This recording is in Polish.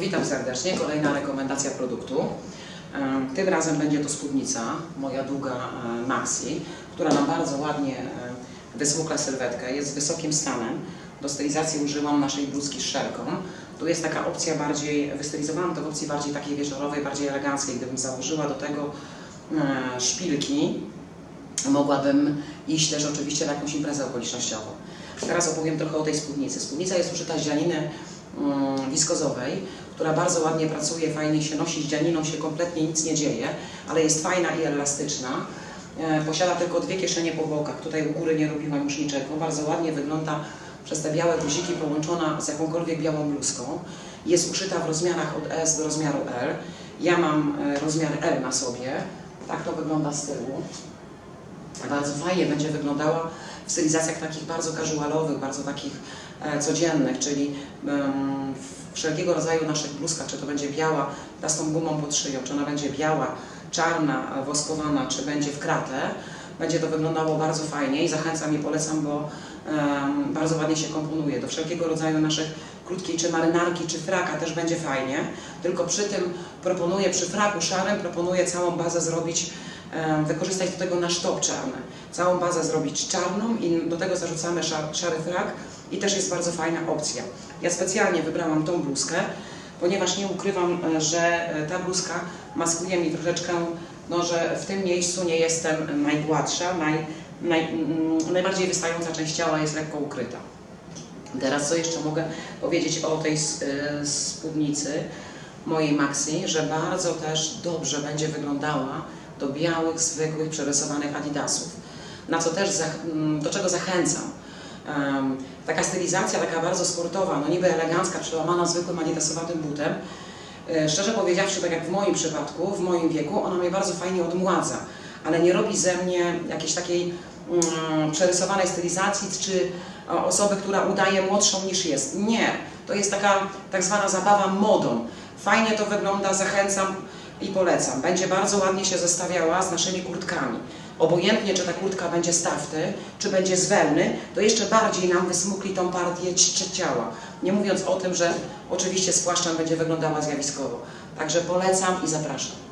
Witam serdecznie. Kolejna rekomendacja produktu. E, Tym razem będzie to spódnica, moja długa e, Maxi, która nam bardzo ładnie e, wysmukla sylwetkę. Jest z wysokim stanem. Do stylizacji użyłam naszej bluzki z. Tu jest taka opcja bardziej, wystylizowałam to w opcji bardziej takiej wieczorowej, bardziej eleganckiej. Gdybym założyła do tego szpilki, mogłabym iść też oczywiście na jakąś imprezę okolicznościową. Teraz opowiem trochę o tej spódnicy. Spódnica jest uszyta z dzianiny mm, wiskozowej, która bardzo ładnie pracuje, fajnie się nosi, z dzianiną się kompletnie nic nie dzieje, ale jest fajna i elastyczna. E, Posiada tylko dwie kieszenie po bokach, tutaj u góry nie robiłam już niczego, bardzo ładnie wygląda przez te białe guziki połączona z jakąkolwiek białą bluzką. Jest uszyta w rozmiarach od S do rozmiaru L. Ja mam e, rozmiar L na sobie, tak to wygląda z tyłu. Bardzo fajnie będzie wyglądała w stylizacjach takich bardzo casualowych, bardzo takich e, codziennych, czyli wszelkiego rodzaju naszych bluzkach, czy to będzie biała, ta z tą gumą pod szyją, czy ona będzie biała, czarna, e, woskowana, czy będzie w kratę, będzie to wyglądało bardzo fajnie i zachęcam i polecam, bo em, bardzo ładnie się komponuje. Do wszelkiego rodzaju naszych krótkiej czy marynarki, czy fraka też będzie fajnie, tylko przy tym proponuję, przy fraku szarym proponuję całą bazę zrobić wykorzystać do tego nasz top czarny. Całą bazę zrobić czarną i do tego zarzucamy szar, szary frak i też jest bardzo fajna opcja. Ja specjalnie wybrałam tą bluzkę, ponieważ nie ukrywam, e, że e, ta bluzka maskuje mi troszeczkę, no, że w tym miejscu nie jestem najgładsza, naj, naj, mm, najbardziej wystająca część ciała jest lekko ukryta. Teraz co jeszcze mogę powiedzieć o tej e, spódnicy mojej Maxi, że bardzo też dobrze będzie wyglądała do białych, zwykłych, przerysowanych adidasów. Na co też, zach- m, do czego zachęcam. Taka stylizacja, taka bardzo sportowa, no niby elegancka, przełamana zwykłym adidasowatym butem, szczerze powiedziawszy, tak jak w moim przypadku, w moim wieku, ona mnie bardzo fajnie odmładza, ale nie robi ze mnie jakiejś takiej mm, przerysowanej stylizacji, czy o, osoby, która udaje młodszą niż jest. Nie, to jest taka tak zwana zabawa modą. Fajnie to wygląda, zachęcam i polecam. Będzie bardzo ładnie się zestawiała z naszymi kurtkami. Obojętnie, czy ta kurtka będzie z tafty, czy będzie z to jeszcze bardziej nam wysmukli tą partię ci- ciała. Nie mówiąc o tym, że oczywiście z płaszczem będzie wyglądała zjawiskowo. Także polecam i zapraszam.